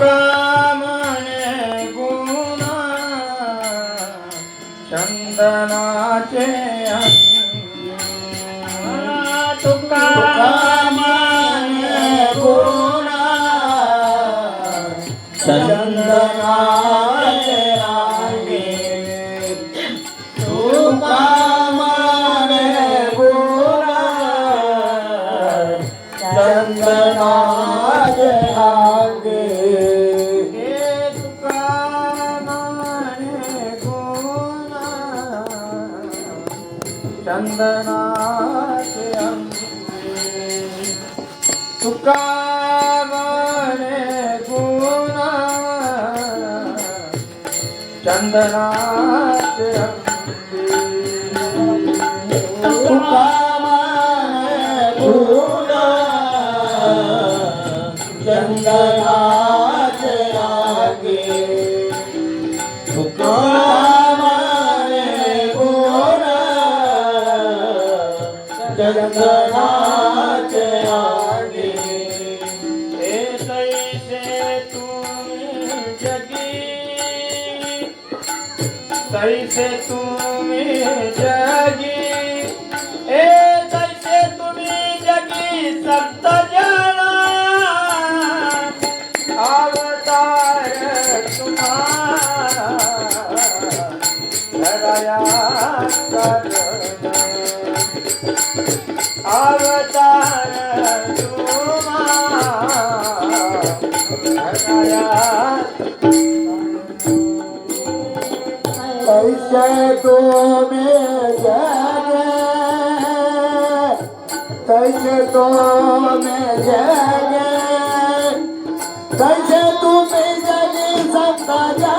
प्रमाणे गुणा चंदनाचे तुका प्रमाणे गुणा चंदना ਬੰਦਨਾਥ ਅੰਬੇ ਸੁਕਾਵਣੇ ਗੁਨਾ ਚੰਦਨਾਥ ਅੰਬੇ कैसे तुम्ही जगी ए कैसे तुम्ही जगी सप्त जना। अवतार तुम्हारा अवतार तुम्हारा कैसे में जगे कैसे तो में जगे कैसे तुम जगी सकता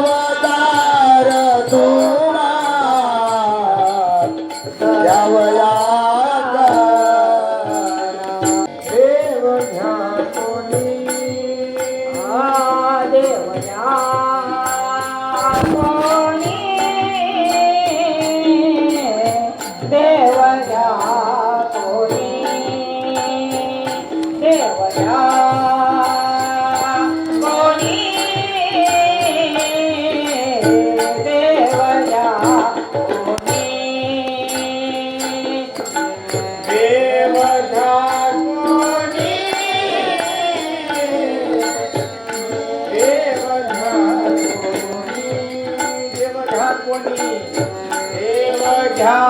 अवतार तू कोणी देव घ्या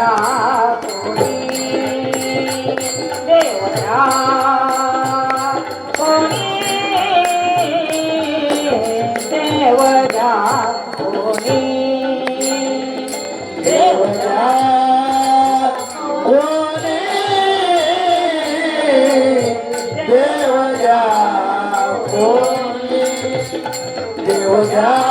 देवरा कोणी? देवरा कोणी? देवरा कोणी? देवरा कोणी?